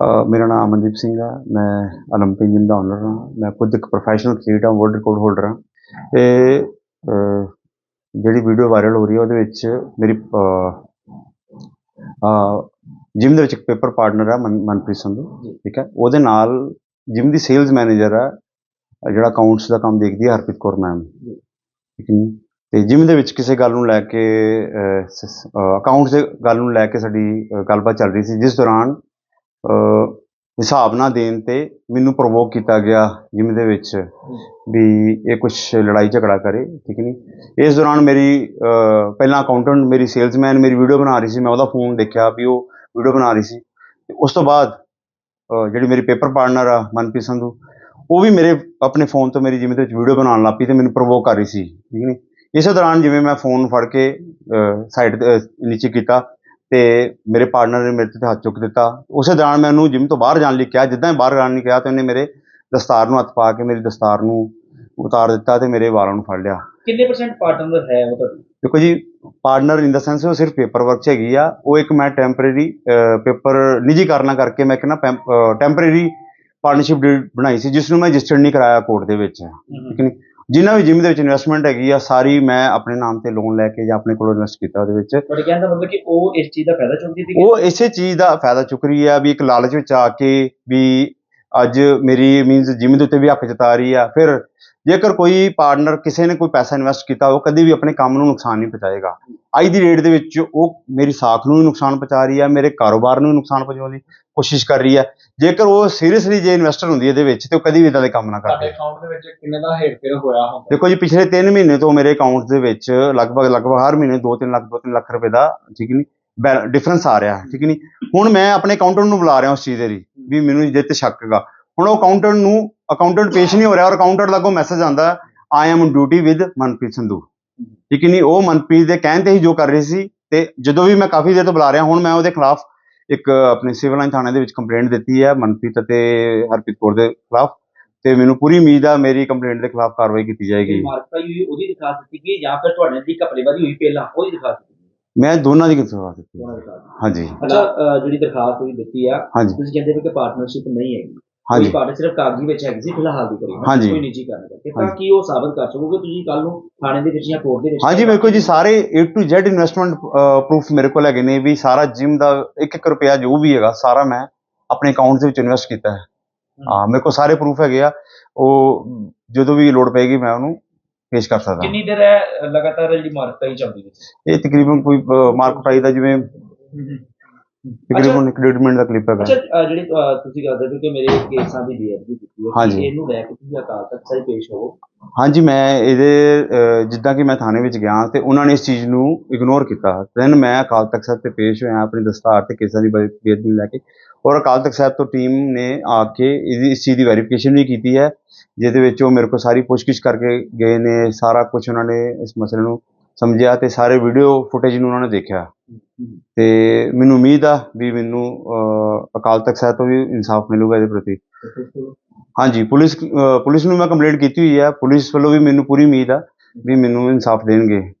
ਅ, ਮੇਰਾ ਨਾਮ ਅਮਨਦੀਪ ਸਿੰਘ ਆ ਮੈਂ 올림픽 ਜਿਮ ਦਾ ਓਨਰ ਹਾਂ ਮੈਂ ਖੁਦ ਇੱਕ ਪ੍ਰੋਫੈਸ਼ਨਲ ਐਥਲੀਟ ਹਾਂ ਵਰਲਡ ਰਿਕਾਰਡ ਹੋਲਡਰ ਹਾਂ ਤੇ ਅ, ਜਿਹੜੀ ਵੀਡੀਓ ਵਾਇਰਲ ਹੋ ਰਹੀ ਹੈ ਉਹਦੇ ਵਿੱਚ ਮੇਰੀ ਜਿਮ ਦੇ ਵਿੱਚ ਇੱਕ ਪੇਪਰ ਪਾਰਟਨਰ ਹੈ ਮਨ- ਮਨਪ੍ਰੀਤ ਸੰਧੂ ਠੀਕ ਹੈ ਉਹਦੇ ਨਾਲ ਜਿਮ ਦੀ ਸੇਲਸ ਮੈਨੇਜਰ ਹੈ ਅ, ਜਿਹੜਾ ਅਕਾਊਂਟਸ ਦਾ ਕੰਮ ਦੇਖਦੀ ਹੈ ਹਰਪ੍ਰੀਤ ਕੌਰ ਮੈਮ ਠੀਕ ਹੈ ਜੀ। ਤੇ ਜਿਮ ਦੇ ਵਿੱਚ ਕਿਸੇ ਗੱਲ ਨੂੰ ਲੈ ਕੇ ਅਕਾਊਂਟਸ ਦੇ ਗੱਲ ਨੂੰ ਲੈ ਕੇ ਸਾਡੀ ਅ, ਗੱਲਬਾਤ ਚੱਲ ਰਹੀ ਸੀ ਜਿਸ ਦੌਰਾਨ ਅ, ਹਿਸਾਬ ਨਾ ਦੇਣ ਤੇ ਮੈਨੂੰ ਪ੍ਰੋਵੋਕ ਕੀਤਾ ਗਿਆ ਜਿਮ ਦੇ ਵਿੱਚ ਵੀ ਇਹ ਕੁਝ ਲੜਾਈ ਝਗੜਾ ਕਰੇ, ਠੀਕ ਨਹੀਂ ਇਸ ਦੌਰਾਨ ਮੇਰੀ ਪਹਿਲਾਂ ਅਕਾਊਂਟੈਂਟ ਮੇਰੀ ਸੇਲਸਮੈਨ ਮੇਰੀ ਵੀਡੀਓ ਬਣਾ ਰਹੀ ਸੀ, ਮੈਂ ਉਹਦਾ ਫੋਨ ਦੇਖਿਆ ਵੀ ਉਹ ਵੀਡੀਓ ਬਣਾ ਰਹੀ ਸੀ। ਤੇ ਉਸ ਤੋਂ ਬਾਅਦ ਜਿਹੜੀ ਮੇਰੀ ਪੇਪਰ ਪਾਰਟਨਰ ਆ ਮਨਪ੍ਰੀਤ ਸੰਧੂ, ਉਹ ਵੀ ਮੇਰੇ, ਆਪਣੇ ਫੋਨ ਤੋਂ ਮੇਰੀ ਜਿਮ ਦੇ ਵਿੱਚ ਵੀਡੀਓ ਬਣਾਉਣ ਲੱਗ ਪਈ ਤੇ ਮੈਨੂੰ ਪ੍ਰੋਵੋਕ ਕਰ ਰਹੀ ਸੀ, ਠੀਕ ਨਹੀਂ ਇਸੇ ਦੌਰਾਨ ਜਿਵੇਂ ਮੈਂ ਫੋਨ ਫੜ ਕੇ ਸਾਈਡ ਤੇ ਨੀਚੇ ਕੀਤਾ ਤੇ ਮੇਰੇ ਪਾਰਟਨਰ ਨੇ ਮੇਰੇ ਤੇ ਹੱਥ ਚੁੱਕ ਦਿੱਤਾ। ਉਸੇ ਦੌਰਾਨ ਮੈਂ ਉਹਨੂੰ ਜਿਮ ਤੋਂ ਬਾਹਰ ਜਾਣ ਲਈ ਕਿਹਾ ਜਿੱਦਾਂ ਹੀ ਬਾਹਰ ਜਾਣ ਲਈ ਕਿਹਾ ਤੇ ਉਹਨੇ ਮੇਰੇ ਦਸਤਾਰ ਨੂੰ ਹੱਥ ਪਾ ਕੇ ਮੇਰੀ ਦਸਤਾਰ ਨੂੰ ਉਤਾਰ ਦਿੱਤਾ ਤੇ ਮੇਰੇ ਵਾਲਾਂ ਨੂੰ ਫੜ ਲਿਆ। ਕਿੰਨੇ ਪਰਸੈਂਟ ਪਾਰਟਨਰ ਹੈ ਉਹ ਤੁਹਾਡੀ? ਦੇਖੋ ਜੀ ਪਾਰਟਨਰ ਇਨ ਦਾ ਸੈਂਸ ਉਹ ਸਿਰਫ ਪੇਪਰ ਵਰਕ 'ਚ ਹੈਗੀ ਆ। ਉਹ ਇੱਕ ਮੈਂ ਟੈਂਪਰੇਰੀ ਪੇਪਰ ਨਿੱਜੀ ਕਾਰਨਾਂ ਕਰਕੇ ਮੈਂ ਇੱਕ ਨਾ ਟੈਂਪਰੇਰੀ ਪਾਰਟਨਰਸ਼ਿਪ ਬਣਾਈ ਸੀ ਜਿਸ ਨੂੰ ਮੈਂ ਰਜਿਸਟਰਡ ਨਹੀਂ ਕਰਾਇਆ ਕੋਰਟ ਦੇ ਵਿੱਚ। ਠੀਕ ਨਹੀਂ ਜਿੰਨਾ ਵੀ ਜਿਮ ਦੇ ਵਿੱਚ ਇਨਵੈਸਟਮੈਂਟ ਹੈਗੀ ਆ ਸਾਰੀ ਮੈਂ ਆਪਣੇ ਨਾਮ ਤੇ ਲੋਨ ਲੈ ਕੇ ਜਾਂ ਆਪਣੇ ਕੋਲੋਂ ਇਨਵੈਸਟ ਕੀਤਾ ਉਹਦੇ ਵਿੱਚ। ਤੁਹਾਡੇ ਕਹਿਣ ਦਾ ਮਤਲਬ ਕਿ ਉਹ ਇਸ ਚੀਜ਼ ਦਾ ਫਾਇਦਾ ਚੁੱਕਦੀ ਸੀ ਉਹ ਇਸੇ ਚੀਜ਼ ਦਾ ਫਾਇਦਾ ਚੁੱਕ ਰਹੀ ਆ ਵੀ ਇੱਕ ਲਾਲਚ ਵਿੱਚ ਆ ਕੇ ਵੀ ਅੱਜ ਮੇਰੀ ਮੀਨਸ ਜਿਮ ਦੇ ਉੱਤੇ ਵੀ ਹੱਕ ਜਤਾ ਰਹੀ ਆ ਫਿਰ ਜੇਕਰ ਕੋਈ ਪਾਰਟਨਰ ਕਿਸੇ ਨੇ ਕੋਈ ਪੈਸਾ ਇਨਵੈਸਟ ਕੀਤਾ ਉਹ ਕਦੀ ਵੀ ਆਪਣੇ ਕੰਮ ਨੂੰ ਨੁਕਸਾਨ ਨਹੀਂ ਪਹੁੰਚਾਏਗਾ। ਅੱਜ ਦੀ ਰੇਟ ਦੇ ਵਿੱਚ ਉਹ ਮੇਰੀ ਸਾਖ ਨੂੰ ਵੀ ਨੁਕਸਾਨ ਪਹੁੰਚਾ ਰਹੀ ਆ ਮੇਰੇ ਕਾਰੋਬਾਰ ਨੂੰ ਵੀ ਨੁਕਸਾਨ ਪਹੁੰਚਾਉਣ ਦੀ ਕੋਸ਼ਿਸ਼ ਕਰ ਰਹੀ ਆ। ਜੇਕਰ ਉਹ ਸੀਰੀਅਸਲੀ ਜੇ ਇਨਵੈਸਟਰ ਹੁੰਦੀ ਇਹਦੇ ਵਿੱਚ ਤੇ ਉਹ ਕਦੀ ਵੀ ਇਦਾਂ ਦੇ ਕੰਮ ਨਾ ਕਰਦੇ ਅਕਾਊਂਟ ਦੇ ਵਿੱਚ ਕਿੰਨੇ ਦਾ ਹੇਰਫੇਰ ਹੋਇਆ ਹੁੰਦਾ ਦੇਖੋ ਜੀ ਪਿਛਲੇ 3 ਮਹੀਨੇ ਤੋਂ ਮੇਰੇ ਅਕਾਊਂਟ ਦੇ ਵਿੱਚ ਲਗਭਗ ਲਗਭਗ ਹਰ ਮਹੀਨੇ 2-3 ਲੱਖ 2-3 ਲੱਖ ਰੁਪਏ ਦਾ ਠੀਕ ਨਹੀਂ ਡਿਫਰੈਂਸ ਆ ਰਿਹਾ ਠੀਕ ਨਹੀਂ ਹੁਣ ਮੈਂ ਆਪਣੇ ਅਕਾਊਂਟੈਂਟ ਨੂੰ ਬੁਲਾ ਰਿਹਾ ਉਸ ਚੀਜ਼ ਦੇ ਲਈ। ਵੀ ਮੈਨੂੰ ਇਹਦੇ ਤੇ ਹੁਣ ਉਹ ਅਕਾਊਂਟੈਂਟ ਨੂੰ ਅਕਾਊਂਟੈਂਟ ਪੇਸ਼ ਨਹੀਂ ਹੋ ਰਿਹਾ ਔਰ ਅਕਾਊਂਟੈਂਟ ਦਾ ਕੋਈ ਮੈਸੇਜ ਆਂਦਾ I am duty with Manpreet Sandhu. ਠੀਕ ਨਹੀਂ ਉਹ ਮਨਪ੍ਰੀਤ ਦੇ ਕਹਿਣ ਤੇ ਹੀ ਜੋ ਕਰ ਰਹੀ ਸੀ ਤੇ ਜਦੋਂ ਵੀ ਮੈਂ ਕਾਫੀ ਦੇਰ ਤੋਂ ਬੁਲਾ ਰਿਹਾ, ਹੁਣ ਮੈਂ ਉਹਦੇ ਖਿਲਾਫ ਇੱਕ ਆਪਣੇ ਸਿਵਲ ਲਾਈਨ ਥਾਣੇ ਦੇ ਵਿੱਚ ਕੰਪਲੇਂਟ ਦਿੱਤੀ ਹੈ ਮਨਪ੍ਰੀਤ ਅਤੇ ਹਰਪ੍ਰੀਤ ਕੌਰ ਦੇ ਖਿਲਾਫ ਤੇ ਮੈਨੂੰ ਪੂਰੀ ਉਮੀਦ ਆ ਮੇਰੀ ਕੰਪਲੇਂਟ ਦੇ ਖਿਲਾਫ ਕਾਰਵਾਈ ਕੀਤੀ ਜਾਏਗੀ। ਮਾਰਕਾ ਉਹਦੀ ਦਿਖਾ ਦਿੱਤੀ ਗਈ ਜਾਂ ਫਿਰ ਤੁਹਾਡੇ ਦੀ ਘਪਲੇਬਾਜ਼ੀ ਹੋਈ ਪਹਿਲਾਂ ਉਹਦੀ ਦਿਖਾ ਦਿੱਤੀ ਮੈਂ ਦੋਨਾਂ ਦੀ ਕਿਸਮਤ ਦਿੱਤੀ। ਹਾਂਜੀ। ਅੱਛਾ ਜਿਹੜੀ ਦਰਖਾਸਤ ਤੁਸੀਂ ਦਿੱਤੀ ਆ ਹਾਂਜੀ। ਤੁਸੀਂ ਕਹਿੰਦੇ ਵੀ ਕਿ ਪਾਰਟਨਰਸ਼ਿਪ ਨਹੀਂ ਹੈਗੀ। ਕੋਈ ਹਾਂਜੀ। ਪਾਰਟਨਰ ਸਿਰਫ ਕਾਗਜ਼ੀ ਵਿੱਚ ਹੈਗੀ ਸੀ ਫਿਲਹਾਲ ਦੀ ਕਰੀ ਹਾਂਜੀ। ਕੋਈ ਨਿੱਜੀ ਕਾਰਨ ਕਰਕੇ ਤਾਂ ਹਾਂਜੀ। ਕੀ ਉਹ ਸਾਬਤ ਕਰ ਸਕੋਗੇ ਤੁਸੀਂ ਕੱਲ ਨੂੰ ਥਾਣੇ ਦੇ ਵਿੱਚ ਜਾਂ ਕੋਰਟ ਦੇ ਵਿੱਚ? ਹਾਂਜੀ ਮੇਰੇ ਕੋਲ ਜੀ ਸਾਰੇ A to Z investment proof ਮੇਰੇ ਕੋਲ ਹੈਗੇ ਨੇ ਵੀ ਸਾਰਾ ਜਿਮ ਦਾ 1-1 ਰੁਪਿਆ ਜੋ ਵੀ ਹੈਗਾ ਸਾਰਾ ਮੈਂ ਆਪਣੇ ਅਕਾਊਂਟ ਦੇ ਵਿੱਚ ਇਨਵੈਸਟ ਕੀਤਾ ਹੈ। ਹਾਂ ਮੇਰੇ ਕੋਲ ਸਾਰੇ ਪ੍ਰੂਫ ਹੈਗੇ ਆ। ਉਹ ਜਦੋਂ ਵੀ ਲੋੜ ਪਏਗੀ ਮੈਂ ਉਹਨੂੰ ਪੇਸ਼ ਕਰ ਸਕਦਾ। ਕਿੰਨੀ ਦੇਰ ਹੈ ਲਗਾਤਾਰ ਜਿਹੜੀ ਮਾਰਕਾ ਹੀ ਚੱਲਦੀ ਵਿੱਚ ਇਹ ਤਕਰੀਬਨ ਕੋਈ ਮਾਰਕਟ ਆਈ ਦਾ ਜਿਵੇਂ ਤਕਰੀਬਨ 1.5 ਮਿੰਟ ਦਾ ਕਲਿੱਪ ਹੈਗਾ। ਅੱਛਾ ਜਿਹੜੀ ਤੁਸੀਂ ਕਰਦੇ ਹੋ ਕਿ ਮੇਰੇ ਕੇਸਾਂ ਦੀ ਬੇਅਦਬੀ ਕੀਤੀ ਹੈ। ਇਹਨੂੰ ਲੈ ਕੇ ਤੁਸੀਂ ਅਕਾਲ ਤਖਤ ਸਾਹਿਬ ਪੇਸ਼ ਹੋਵੋ। ਹਾਂਜੀ ਮੈਂ ਇਹਦੇ ਅਹ, ਜਿੱਦਾਂ ਕਿ ਮੈਂ ਥਾਣੇ ਵਿੱਚ ਗਿਆ ਤੇ ਉਹਨਾਂ ਨੇ ਇਸ ਚੀਜ਼ ਨੂੰ ਇਗਨੋਰ ਕੀਤਾ। ਦੈਨ ਮੈਂ ਅਕਾਲ ਤਖਤ ਸਾਹਿਬ ਤੇ ਪੇਸ਼ ਹੋਇਆ ਆਪਣੀ ਦਸਤਾਰ ਤੇ ਕੇਸਾਂ ਦੀ ਬੇ- ਬੇਅਦਬੀ ਨੂੰ ਲੈ ਕੇ। ਔਰ ਅਕਾਲ ਤਖਤ ਸਾਹਿਬ ਤੋਂ ਟੀਮ ਨੇ ਆ ਕੇ ਇਹਦੀ ਇਸ ਚੀਜ਼ ਦੀ ਵੈਰੀਫਿਕੇਸ਼ਨ ਵੀ ਕੀਤੀ ਹੈ ਜਿਹਦੇ ਵਿੱਚ ਉਹ ਮੇਰੇ ਕੋਲ ਸਾਰੀ ਪੁੱਛਗਿੱਛ ਕਰਕੇ ਗਏ ਨੇ ਸਾਰਾ ਕੁਝ ਉਹਨਾਂ ਨੇ ਇਸ ਮਸਲੇ ਨੂੰ ਸਮਝਿਆ ਤੇ ਸਾਰੇ ਵੀਡੀਓ ਫੁਟੇਜ ਨੂੰ ਉਹਨਾਂ ਨੇ ਦੇਖਿਆ। ਤੇ ਮੈਨੂੰ ਉਮੀਦ ਆ ਵੀ ਮੈਨੂੰ ਅਹ, ਅਕਾਲ ਤਖਤ ਸਾਹਿਬ ਤੋਂ ਵੀ ਇਨਸਾਫ ਮਿਲੂਗਾ ਇਹਦੇ ਪ੍ਰਤੀ। ਹਾਂਜੀ, ਪੁਲਿਸ ਪੁਲਿਸ ਨੂੰ ਮੈਂ ਕੰਪਲੇਂਟ ਕੀਤੀ ਹੋਈ ਹੈ ਪੁਲਿਸ ਵੱਲੋਂ ਵੀ ਮੈਨੂੰ ਪੂਰੀ ਉਮੀਦ ਆ ਵੀ ਮੈਨੂੰ ਇਨਸਾਫ ਦੇਣਗੇ।